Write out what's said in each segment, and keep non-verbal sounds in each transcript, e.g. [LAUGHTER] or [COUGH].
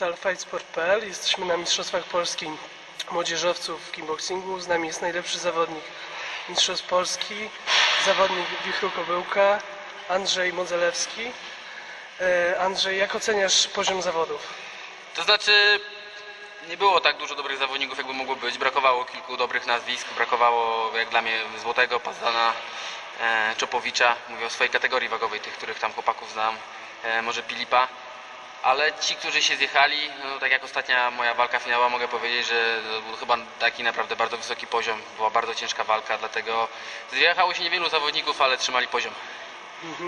portal fightsport.pl. Jesteśmy na Mistrzostwach Polski Młodzieżowców w kickboxingu. Z nami jest najlepszy zawodnik Mistrzostw Polski, zawodnik Wichru Kobyłka, Andrzej Modzelewski. E, Andrzej, jak oceniasz poziom zawodów? To znaczy, nie było tak dużo dobrych zawodników, jakby mogło być. Brakowało kilku dobrych nazwisk, brakowało, jak dla mnie, Złotego, Pazdana, e, Czopowicza. Mówię o swojej kategorii wagowej, tych, których tam chłopaków znam, e, może Filipa. Ale ci, którzy się zjechali, no, tak jak ostatnia moja walka finałowa, mogę powiedzieć, że to był chyba taki naprawdę bardzo wysoki poziom. Była bardzo ciężka walka, dlatego zjechało się niewielu zawodników, ale trzymali poziom.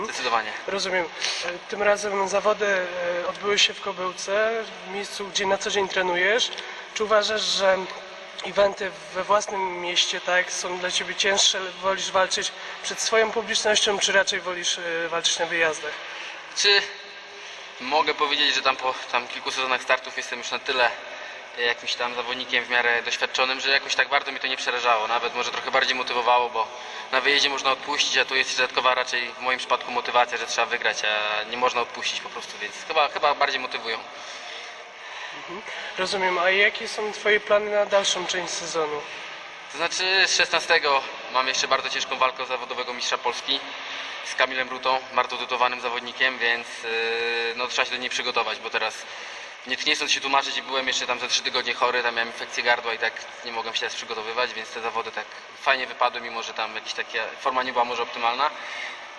Zdecydowanie. Rozumiem. E, Tym razem zawody e, odbyły się w Kobyłce, w miejscu, gdzie na co dzień trenujesz. Czy uważasz, że eventy we własnym mieście tak, są dla Ciebie cięższe? Wolisz walczyć przed swoją publicznością, czy raczej wolisz e, walczyć na wyjazdach? Czy mogę powiedzieć, że tam po tam kilku sezonach startów jestem już na tyle jakimś tam zawodnikiem w miarę doświadczonym, że jakoś tak bardzo mi to nie przerażało. Nawet może trochę bardziej motywowało, bo na wyjeździe można odpuścić, a tu jest dodatkowa raczej w moim przypadku motywacja, że trzeba wygrać, a nie można odpuścić po prostu, więc chyba, chyba bardziej motywują. Rozumiem. A jakie są Twoje plany na dalszą część sezonu? To znaczy z 16 mam jeszcze bardzo ciężką walkę o zawodowego mistrza Polski z Kamilem Rutą, bardzo dotowanym zawodnikiem, więc yy, no, trzeba się do niej przygotować, bo teraz nie, nie chcąc się tłumaczyć, byłem jeszcze tam za 3 tygodnie chory, tam miałem infekcję gardła i tak nie mogłem się teraz przygotowywać, więc te zawody tak fajnie wypadły, mimo że tam jakaś taka forma nie była może optymalna.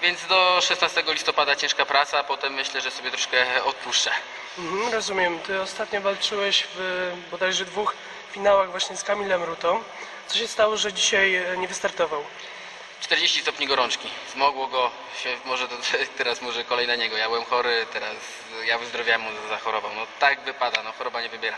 Więc do 16 listopada ciężka praca, a potem myślę, że sobie troszkę odpuszczę. Mhm, rozumiem. Ty ostatnio walczyłeś w bodajże dwóch finałach właśnie z Kamilem Rutą. Co się stało, że dzisiaj e, nie wystartował? 40 stopni gorączki. Zmogło go się, może to, [LAUGHS] teraz może kolej na niego. Ja byłem chory, teraz ja wyzdrowiałem, on zachorował. No tak wypada, no choroba nie wybiera.